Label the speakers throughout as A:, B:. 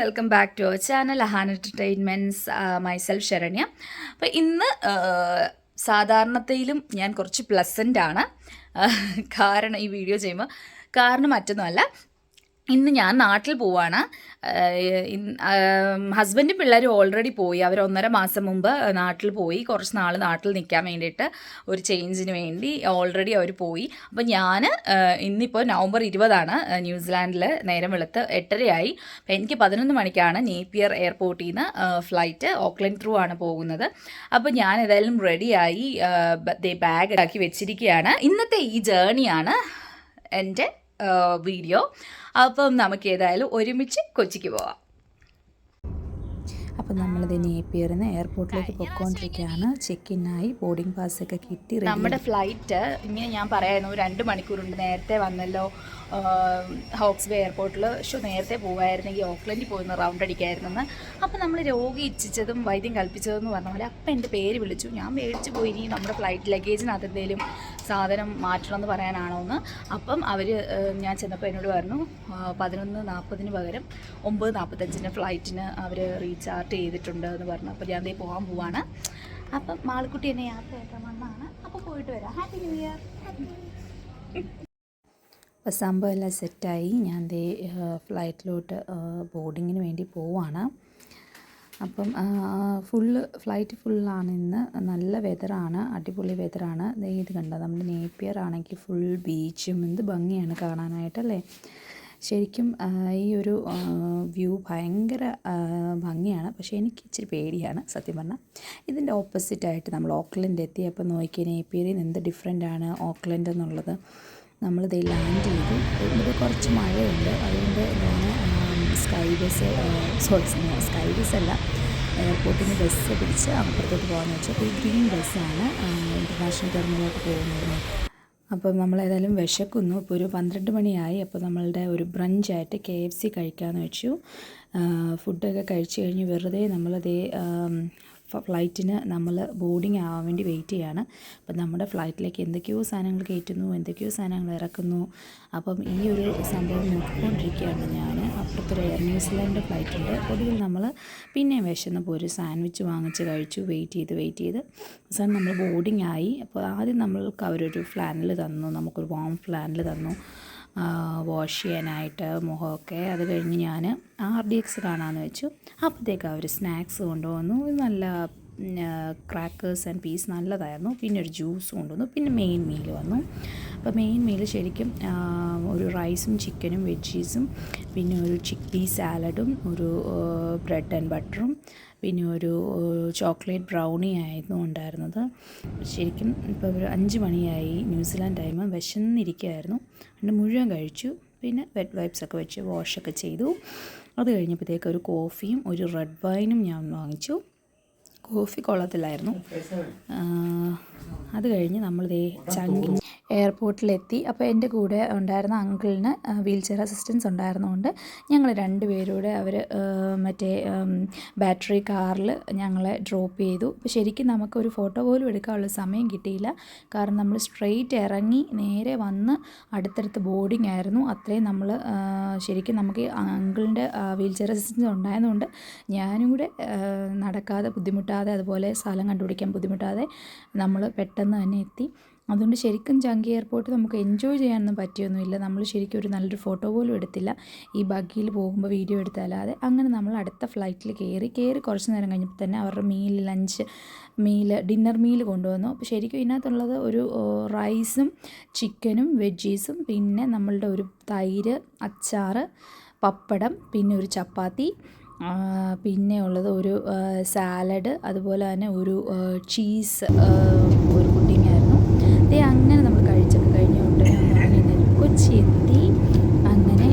A: Welcome back to our channel Ahan entertainments myself Saranya. അപ്പോൾ ഇന്ന് സാധാരണത്തിലും ഞാൻ കുറച്ച് പ്ലസന്റ് ആണ്. കാരണം ഈ വീഡിയോ ചെയ്യുമ്പോൾ കാരണം മറ്റൊന്നുമല്ല ഇന്ന് ഞാൻ നാട്ടിൽ പോവാണ്. ഹസ്ബൻഡും പിള്ളേരും ഓൾറെഡി പോയി. അവർ ഒന്നര മാസം മുമ്പ് നാട്ടിൽ പോയി. കുറച്ച് നാൾ നാട്ടിൽ നിൽക്കാൻ വേണ്ടിയിട്ട് ഒരു ചേഞ്ചിന് വേണ്ടി ഓൾറെഡി അവർ പോയി. അപ്പോൾ ഞാൻ ഇന്നിപ്പോൾ നവംബർ ഇരുപതാണ് ന്യൂസിലാൻഡിൽ നേരം വെളുത്ത് എട്ടരയായി. അപ്പോൾ എനിക്ക് പതിനൊന്ന് മണിക്കാണ് നേപ്പിയർ എയർപോർട്ടിൽ നിന്ന് ഫ്ലൈറ്റ് ഓക്ലൻഡ് ത്രൂ ആണ് പോകുന്നത്. അപ്പോൾ ഞാൻ ഏതായാലും റെഡിയായി ബാഗ് ആക്കി വെച്ചിരിക്കുകയാണ് ഇന്നത്തെ ഈ ജേണിയാണ് എന്റെ വീഡിയോ അപ്പം നമുക്ക് ഏതായാലും ഒരുമിച്ച് കൊച്ചിക്ക് പോവാം.
B: അപ്പം നമ്മളിത് നേപ്പിയറിന് എയർപോർട്ടിലേക്ക് പൊയ്ക്കൊണ്ടിരിക്കുകയാണ്. ചെക്ക് ഇന്നായി ബോർഡിംഗ് പാസ് ഒക്കെ കിട്ടി
A: നമ്മുടെ ഫ്ലൈറ്റ് ഇങ്ങനെ ഞാൻ പറയായിരുന്നു രണ്ട് മണിക്കൂറുണ്ട്. നേരത്തെ വന്നല്ലോ ഹോക്സ് ബേ എയർപോർട്ടിൽ ഷോ നേരത്തെ പോകുമായിരുന്നെങ്കിൽ ഓക്ലൻഡിൽ പോകുന്ന റൗണ്ട് അടിക്കായിരുന്നെന്ന്. അപ്പോൾ നമ്മൾ രോഗി ഇച്ഛിച്ചതും വൈദ്യം കൽപ്പിച്ചതെന്ന് പറഞ്ഞ പോലെ അപ്പം എന്റെ പേര് വിളിച്ചു. ഞാൻ മേടിച്ച് പോയി. ഇനി നമ്മുടെ ഫ്ലൈറ്റ് ലഗേജിനകത്ത് എന്തെങ്കിലും സാധനം മാറ്റണം എന്ന് പറയാനാണോ എന്ന്. അപ്പം അവർ ഞാൻ ചെന്നപ്പോൾ എന്നോട് പറഞ്ഞു പതിനൊന്ന് നാൽപ്പതിന് പകരം ഒമ്പത് നാൽപ്പത്തഞ്ചിന് ഫ്ലൈറ്റിന് അവർ റീചാർട്ട് ചെയ്തിട്ടുണ്ട് എന്ന് പറഞ്ഞു. അപ്പോൾ ഞാൻ ദേ പോകാൻ പോവാണ്. അപ്പം മാളിക്കുട്ടി എന്നെ യാത്രയാക്കാൻ വന്നതാണ് അപ്പോൾ പോയിട്ട് വരാം. ഹാപ്പി ന്യൂ ഇയർ
B: അപ്പോൾ സംഭവം എല്ലാം സെറ്റായി. ഞാൻ ദേ ഫ്ലൈറ്റിലോട്ട് ബോർഡിങ്ങിന് വേണ്ടി പോവാണ്. അപ്പം ഫുള്ള് ഫ്ലൈറ്റ് ഫുള്ളാണ് ഇന്ന്. നല്ല വെതറാണ് അടിപൊളി വെതറാണ്. ഇത് കണ്ടോ നമ്മുടെ നേപ്പിയർ ആണെങ്കിൽ ഫുൾ ബീച്ചും. എന്ത് ഭംഗിയാണ് കാണാനായിട്ടല്ലേ? ശരിക്കും ഈ ഒരു വ്യൂ ഭയങ്കര ഭംഗിയാണ്. പക്ഷേ എനിക്ക് ഇച്ചിരി പേടിയാണ് സത്യം പറഞ്ഞാൽ ഇതിന്റെ ഓപ്പോസിറ്റായിട്ട് നമ്മൾ ഓക്ലൻഡ് എത്തിയപ്പോൾ അപ്പോൾ നോക്കി നേപ്പിയറിൽ എന്ത് ഡിഫറെന്റ് ആണ് ഓക്ലൻഡ് എന്നുള്ളത്. നമ്മളിത് ലാൻഡ് ചെയ്തു. ഇത് കുറച്ച് മഴയുണ്ട്. അതുകൊണ്ട് ഞാൻ sky bus sorry sky bus അല്ല എയർപോർട്ടിൽ നിന്ന് ബസ് പിടിച്ച് അപ്പുറത്തോട്ട് പോകാമെന്ന് വെച്ചാൽ ഗ്രീൻ ബസ്സാണ് ഇന്റർനാഷണൽ ടെർമിനലിലോട്ട് പോകുന്നത്. അപ്പം നമ്മൾ ഏതായാലും വിശക്കുന്നു. ഇപ്പോൾ ഒരു പന്ത്രണ്ട് മണിയായി. അപ്പോൾ നമ്മളുടെ ഒരു ബ്രഞ്ചായിട്ട് കെ എഫ് സി കഴിക്കാമെന്ന് വെച്ചു. ഫുഡൊക്കെ കഴിച്ച് കഴിഞ്ഞ് വെറുതെ നമ്മളതേ ഫ്ലൈറ്റിന് നമ്മൾ ബോർഡിംഗ് ആവാൻ വേണ്ടി വെയിറ്റ് ചെയ്യാണ്. അപ്പം നമ്മുടെ ഫ്ലൈറ്റിലേക്ക് എന്തൊക്കെയോ സാധനങ്ങൾ കയറ്റുന്നു എന്തൊക്കെയോ സാധനങ്ങൾ ഇറക്കുന്നു. അപ്പം ഈ ഒരു സംഭവം നോക്കിക്കൊണ്ടിരിക്കുകയാണ് ഞാൻ അപ്പുറത്തൊരു എയർ ന്യൂസിലാൻഡ് ഫ്ലൈറ്റ് ഉണ്ട് ഒടുവിൽ നമ്മൾ പിന്നെയും വിശന്നപ്പോൾ ഒരു സാൻഡ്വിച്ച് വാങ്ങിച്ച് കഴിച്ചു. വെയിറ്റ് ചെയ്ത് വെയിറ്റ് ചെയ്ത്. അവസാനം നമ്മൾ ബോർഡിംഗ് ആയി. അപ്പോൾ ആദ്യം നമ്മൾക്ക് അവരൊരു ഫ്ലാനിൽ തന്നു. നമുക്കൊരു വാം ഫ്ലാനിൽ തന്നു. വാഷ് ചെയ്യാനായിട്ട് മുഖമൊക്കെ അത് കഴിഞ്ഞ് ഞാൻ ആർ ഡി എക്സ് കാണാമെന്ന് വെച്ചു. അപ്പോഴത്തേക്ക് അവർ സ്നാക്സ് കൊണ്ടുവന്നു. നല്ല ക്രാക്കേഴ്സ് ആൻഡ് പീസ് നല്ലതായിരുന്നു. പിന്നെ ഒരു ജ്യൂസ് കൊണ്ടുവന്നു. പിന്നെ മെയിൻ മീൽ വന്നു. അപ്പോൾ മെയിൻ മീൽ ശരിക്കും ഒരു റൈസും ചിക്കനും വെജീസും പിന്നെ ഒരു ചിക്ക് പീ സാലഡും ഒരു ബ്രെഡ് ആൻഡ് ബട്ടറും പിന്നെ ഒരു ചോക്ലേറ്റ് ബ്രൗണി ആയിരുന്നു ഉണ്ടായിരുന്നത്. ശരിക്കും ഇപ്പോൾ ഒരു അഞ്ച് മണിയായി ന്യൂസിലാൻഡ് ടൈം. വിശന്നിരിക്കുകയായിരുന്നു. അതുകൊണ്ട് മുഴുവൻ കഴിച്ചു. പിന്നെ വെറ്റ് വൈപ്സ് ഒക്കെ വെച്ച് വാഷൊക്കെ ചെയ്തു. അത് കഴിഞ്ഞപ്പോഴത്തേക്ക് ഒരു കോഫിയും ഒരു റെഡ് വൈനും ഞാൻ വാങ്ങിച്ചു. കോഫി കൊള്ളത്തില്ലായിരുന്നു. അത് കഴിഞ്ഞ് നമ്മളിതേ ദേ ചങ്കി എയർപോർട്ടിലെത്തി. അപ്പോൾ എന്റെ കൂടെ ഉണ്ടായിരുന്ന അങ്കിളിന് വീൽ ചെയർ അസിസ്റ്റൻസ് ഉണ്ടായിരുന്നതുകൊണ്ട് ഞങ്ങൾ രണ്ടുപേരൂടെ അവർ മറ്റേ ബാറ്ററി കാറിൽ ഞങ്ങളെ ഡ്രോപ്പ് ചെയ്തു. അപ്പോൾ ശരിക്കും നമുക്കൊരു ഫോട്ടോ പോലും എടുക്കാനുള്ള സമയം കിട്ടിയില്ല. കാരണം നമ്മൾ സ്ട്രെയിറ്റ് ഇറങ്ങി നേരെ വന്ന് അടുത്തടുത്ത് ബോർഡിംഗ് ആയിരുന്നു. അത്രയും നമ്മൾ ശരിക്കും നമുക്ക് അങ്കിളിന്റെ വീൽ ചെയർ അസിസ്റ്റൻസ് ഉണ്ടായതുകൊണ്ട് ഞാനും കൂടെ നടക്കാതെ ബുദ്ധിമുട്ടാതെ അതുപോലെ സ്ഥലം കണ്ടുപിടിക്കാൻ ബുദ്ധിമുട്ടാതെ നമ്മൾ പെട്ടെന്ന് തന്നെ എത്തി. അതുകൊണ്ട് ശരിക്കും ചങ്കി എയർപോർട്ട് നമുക്ക് എൻജോയ് ചെയ്യാനൊന്നും പറ്റിയൊന്നുമില്ല. നമ്മൾ ശരിക്കും ഒരു നല്ലൊരു ഫോട്ടോ പോലും എടുത്തില്ല. ഈ ബഗ്ഗിയിൽ പോകുമ്പോൾ വീഡിയോ എടുത്തല്ലാതെ അങ്ങനെ നമ്മൾ അടുത്ത ഫ്ലൈറ്റിൽ കയറി കയറി കുറച്ച് നേരം കഴിഞ്ഞപ്പോൾ തന്നെ അവരുടെ meal lunch meal dinner meal കൊണ്ടുവന്നു. അപ്പോൾ ശരിക്കും ഇതിനകത്തുള്ളത് ഒരു റൈസും ചിക്കനും വെജീസും പിന്നെ നമ്മളുടെ ഒരു തൈര് അച്ചാറ് പപ്പടം പിന്നെ ഒരു ചപ്പാത്തി പിന്നെ ഉള്ളത് ഒരു സാലഡ് അതുപോലെ തന്നെ ഒരു ചീസ് ഒരു ആയിരുന്നു ദേ അങ്ങനെ നമ്മൾ കഴിച്ചൊക്കെ കഴിഞ്ഞ ഉടനെ കൊച്ചി എത്തി അങ്ങനെ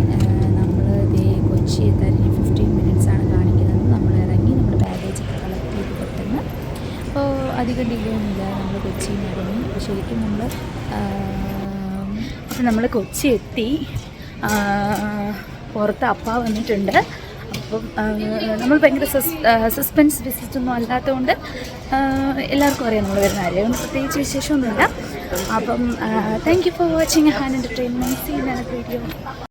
B: നമ്മൾ ദേ കൊച്ചി എത്താൻ ഇനി ഫിഫ്റ്റീൻ മിനിറ്റ്സ് ആണ് കാണിക്കുന്നത്. നമ്മൾ ഇറങ്ങി നമ്മുടെ ബാഗേജൊക്കെ കളക്ട് ചെയ്ത് പെട്ടെന്ന്. അപ്പോൾ അധികം ഡിലേ നമ്മൾ കൊച്ചിയിൽ നിന്ന് ഇറങ്ങി. ശരിക്കും നമ്മൾ
A: നമ്മൾ കൊച്ചി എത്തി പുറത്ത് അപ്പ വന്നിട്ടുണ്ട്. അപ്പം നമ്മൾ ഭയങ്കര സസ് സസ്പെൻസ് വിസിറ്റ് ഒന്നും അല്ലാത്തതുകൊണ്ട് എല്ലാവർക്കും അറിയാം നമ്മൾ വരുന്ന അതുകൊണ്ട് പ്രത്യേകിച്ച് വിശേഷമൊന്നുമില്ല. അപ്പം thank you for watching Han entertainment scene video